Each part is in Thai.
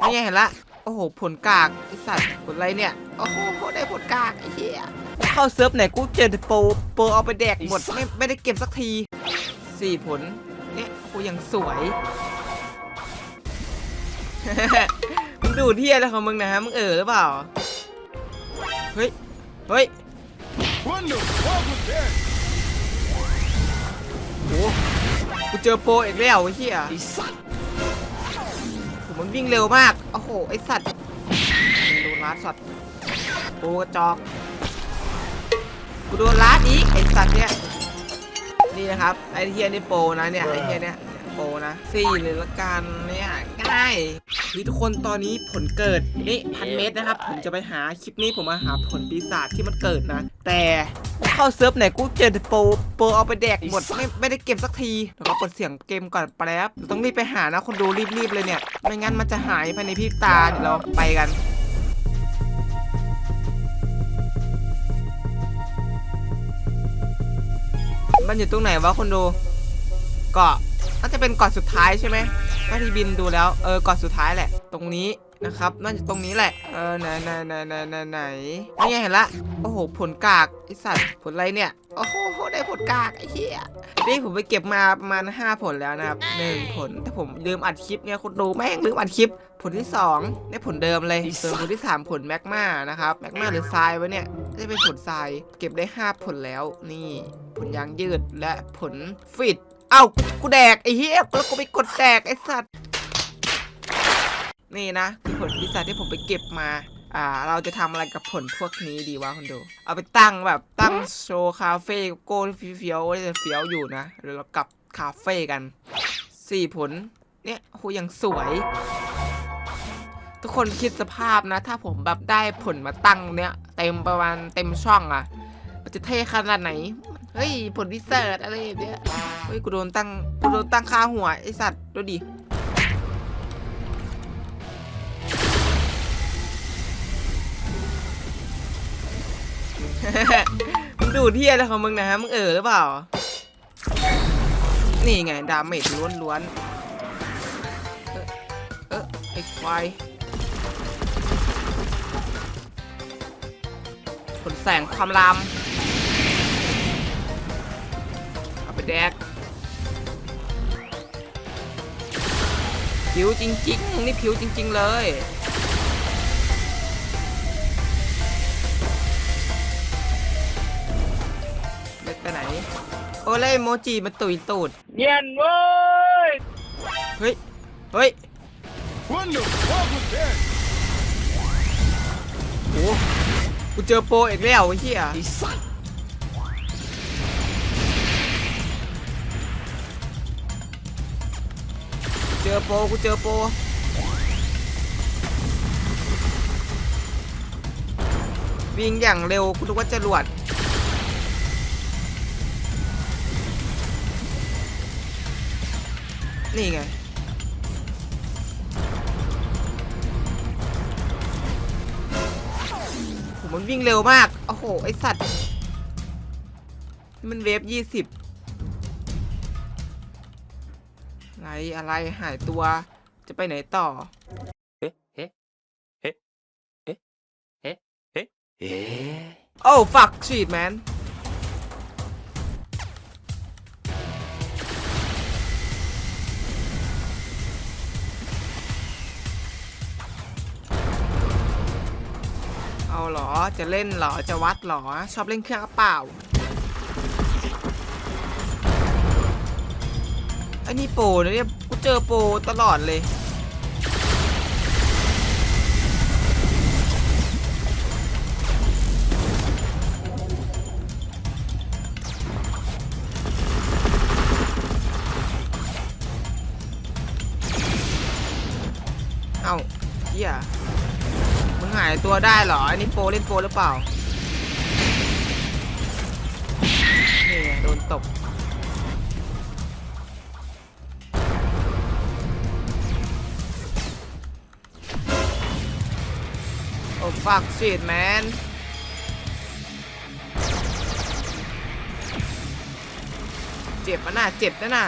นี่ไงเห็นละ โอ้โห ผลกากไอสัตว์ผลอะไรเนี่ย โอ้โหได้ผลกากไอ้เหี้ยเข้าเซิร์ฟไหนกูเจอแต่โปรโปรเอาไปแดกหมดไม่ไม่ได้เก็บสักทีสี่ผลเนี่ยกูยังสวยมึงดูเที่ยอะไรของมึงนะฮะมึงเออหรือเปล่า เฮ้ย เฮ้ย What the fuck was that? โอ้กูเจอโปรอีกแล้วไอ้เหี้ยผ มมันวิ่งเร็วมาก โอ้โห ไอสัตว์โดนลัดสัตว์โปรกระจอก กูโดนลัดอีก ไอสัตว์เนี่ย นี่นะครับ ไอเทียนี่โปรนะเนี่ย ไอเทียเนี่ยโปรนะสี่เลยละกันเนี่ยง่ายคือทุกคนตอนนี้ผลเกิดนี่พันเมตรนะครับ ผมจะไปหาคลิปนี้ผมมาหาผลปีศาจที่มันเกิดนะ แต่ เข้าเซิร์ฟไหนกูเจอแต่โปรโปรเอาไปแดกหมดไม่ไม่ได้เก็บสักทีแล้วก็เปิดเสียงเกมก่อนแป๊บเราต้องรีบไปหานะคนดูรีบๆเลยเนี่ย ไม่งั้นมันจะหายภายในพริบตาเดี๋ยวเราไปกันมันอยู่ตรงไหนวะคนดูเกาะน่าจะเป็นเกาะสุดท้ายใช่ไหมถ้าที่บินดูแล้วเออเกาะสุดท้ายแหละ ตรงนี้ นะครับน่าจะตรงนี้แหละ เออไหนไหนไหนไหนไหนไหนนี่ไงเห็นละ โอ้โห ผลกากไอสัตว์ผลอะไรเนี่ย โอ้โห ได้ผลกากไอ้เหี้ย นี่ผมไปเก็บมาประมาณ5ผลแล้วนะครับหนึ่งผล แต่ผมลืมอัดคลิปไงคนดูแม่งลืมอัดคลิป ผลที่ 2 ได้ผลเดิมเลยส่วนผลที่ 3 ผลแมกมานะครับ แมกมาหรือทรายวะเนี่ยน่าจะเป็นผลทราย เก็บได้ 5 ผลแล้ว นี่ ผลยางยืดและผลฟิต เอ้า กูแดกไอ้เหี้ยแล้วกูไปกดแดกไอ้สัตว์ นี่นะคือผลปีศาจที่ผมไปเก็บมา อ่า เราจะทำอะไรกับผลพวกนี้ดีวะคนดูเอาไปตั้งแบบตั้งโชว์คาเฟ่โก้ที่เฟี้ยวๆจะเฟี้ยวอยู่นะเดี๋ยวเรากลับคาเฟ่กันสี่ผล เนี่ยโหยังสวย ทุกคนคิดสภาพนะ ถ้าผมแบบได้ผลมาตั้งเนี้ยเต็มประมาณเต็มช่องอะ่ะมันจะเท่ขนาดไหน เฮ้ย ผลพิเศษอะไรอย่างเงี้ยเฮ้ย กูโดนตั้ง กูโดนตั้งค่าหัวไอสัตว์ ดูดิ มึงดูเที่ยอะไรของมึงนะฮะ มึงเออหรือเปล่า นี่ไงดาเมจล้วนๆ เออเออไอ้ควายผลแสงความลามเอาไปแดกผิวจริงๆ นี่ผิวจริง ๆ เลย อ้เล่โมจิมันตุยตูด เย็นเว้ยเฮ้ย เฮ้ย What the fuck was that? โอ้กูเจอโปรอีกแล้วไอ้เหี้ยเจอโปรกูเจอโปรวิ่งอย่างเร็วกูนึกว่าจะรวด นี่ไง มันวิ่งเร็วมาก โอ้โห ไอสัตว์ มันเวฟยี่สิบอะไร อะไร หายตัว จะไปไหนต่อเฮ้เฮ้เฮ้เฮ้เฮ้เอ๊โอ้ ฟักชีดแมน เหรอ จะเล่นเหรอ จะวัดเหรอ ชอบเล่นเครื่องเปล่าไอ้นี่โปนะเนี่ย กูเจอโปตลอดเลยเอ้าเฮียมึง หายตัวได้เหรอ อันนี้โปรเล่นโปรหรือเปล่า นี่โดนตบโอ้ fuck shit man เจ็บอะน่ะเจ็บนะน่ะ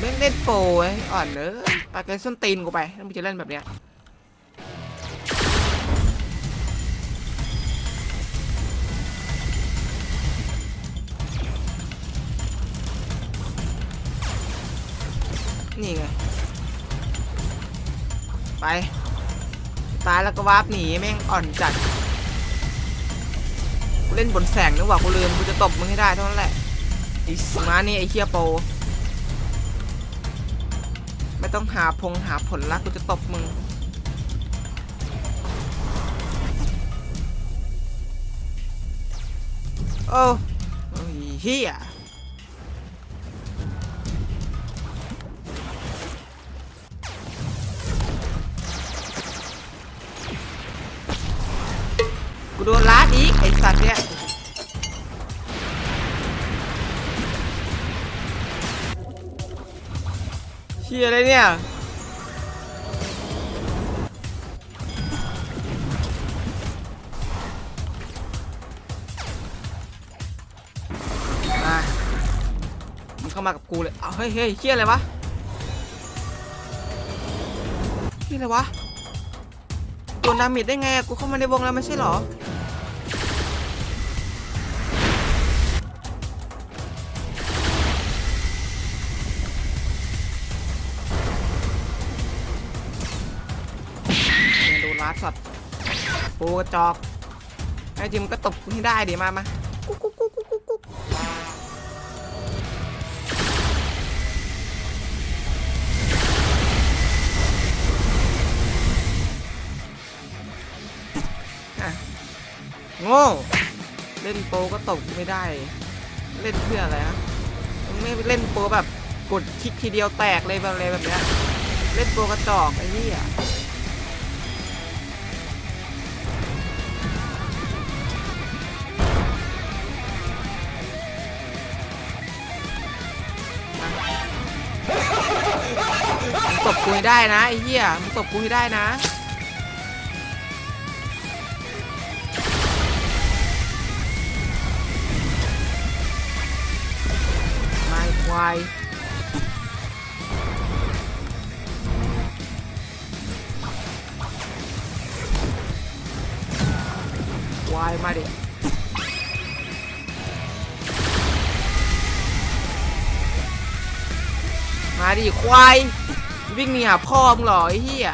แม่งเล่นโปรไอ้อ่อนเนอะปากไกส้นตีนกูไปถ้ามึงจะเล่นแบบเนี้ยนี่ไง ไป ตายแล้วก็วาร์ปหนีแม่งอ่อนจัด กูเล่นบนแสงนึกว่ากูลืมกูจะตบมึงให้ได้เท่านั้นแหละมานี่ไอ้เคียโปร ไม่ต้องหาพงหาผลลัพธ์กูจะตบมึง โอ้โอ้ยเฮียกูโดนล้าดอีกไอ้สัตว์เนี่ย เชียอะไรเนี่ย มามึงเข้ามากับกูเลยเอาเฮ้ยเฮ้ยเชียอะไรวะเชียอะไรวะโดนดาเมจได้ไงอะกูเข้ามาในวงแล้วไม่ใช่เหรอ เนี่ยโดนลัดสัตว์ปูกระจอกไอ้จิมก็ตบกูให้ได้ดิมามากุ๊กกุ๊กกุ๊กกุ๊กกุ๊กอะโง่เล่นโปรก็ตกไม่ได้ เล่นเพื่ออะไรฮะมึงไม่เล่นโปรแบบกดคลิกทีเดียวแตกเลยแบบอะไรแบบเนี้ยเล่นโปรกระจอกไอ้นี่อะ ตบกูให้ได้นะไอ้เหี้ยมึงตบกูให้ได้นะ ไม่ควายควายมาดิมาดิควาย วิ่งหนีหาพ่อมึงเหรอไอ้เหี้ย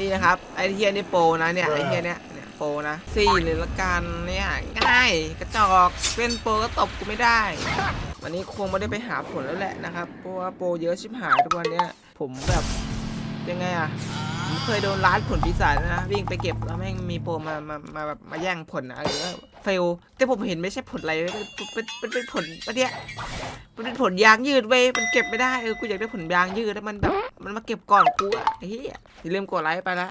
นี่นะครับไอ้เหี้ยนี่โปรนะเนี่ยไอ้เหี้ยเนี่ยเนี่ยโปรนะสี่เลยละกันเนี่ยง่ายกระจอกเป็นโปรก็ตบกูไม่ได้ วันนี้คงไม่ได้ไปหาผลแล้วแหละนะครับเพราะว่าโปรเยอะชิบหายทุกวันเนี้ยผมแบบยังไงอะผมเคยโดนล้านผลปีศาจนะวิ่งไปเก็บแล้วแม่งมีโปรมามามาแบบมาแย่งผลอะหรือว่าเฟล แต่ผมเห็นไม่ใช่ผลอะไรเป็นเป็นเป็นเป็นผลอันเนี้ยมันเป็นผลยางยืดเว้ยมันเก็บไม่ได้เออกูอยากได้ผลยางยืดแล้วมันแบบมันมาเก็บก่อนกูอะเฮียอย่าลืมกดไลค์ไปละ